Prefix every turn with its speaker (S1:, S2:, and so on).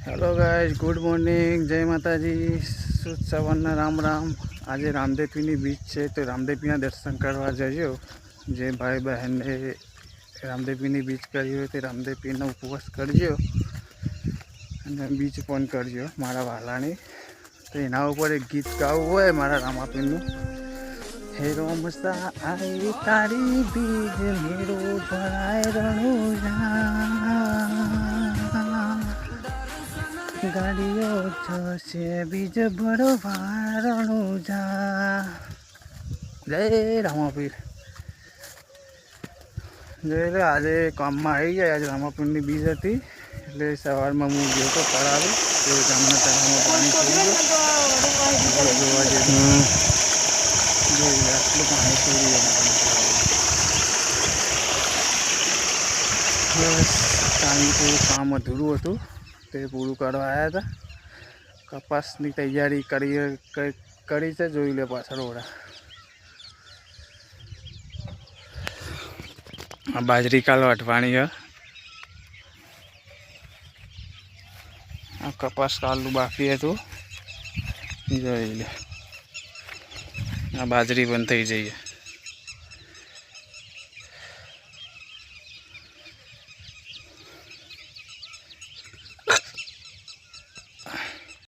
S1: Hello guys good morning જય માતાજી શુદ્ધ સવારના રામ રામ આજે રામદેવીની બીચ છે, તો રામદેવીના દર્શન કરવા જજો. જે ભાઈ બહેનને રામદેવીની બીચ કરી હોય તે રામદેવપીનો ઉપવાસ કરજો. અને બીચ પણ કરજો, મારા વાલાની. તો એના ઉપર એક ગીત ગાવું હોય મારા રામાપીનું હે રોમસા આવી તારી બીજ મેળો ભરાય રણુજા ગાડીઓ જશે, બીજ ભરવારણું જા. જય રામાપીર. જોઈ આજે કામમાં આવી ગયા, આજે રામાપીરની બીજ હતી. એટલે સવારમાં હું ગયો તો કરાવી તો ગામના તળાવમાં પાણી છોડી જોવા જઈએ. જોઈ આટલું પાણી છોડી બસ થોડું કામ અધૂરું હતું. તે પૂરું કરવા આવ્યા હતા. કપાસની તૈયારી કરી કરી છે. જોઈ લે પાછળ ઓળા આ બાજરી કાલ વાટવાની છે આ કપાસ કાલનું બાકી હતું. જોઈ લે. આ બાજરી પણ થઈ જઈએ.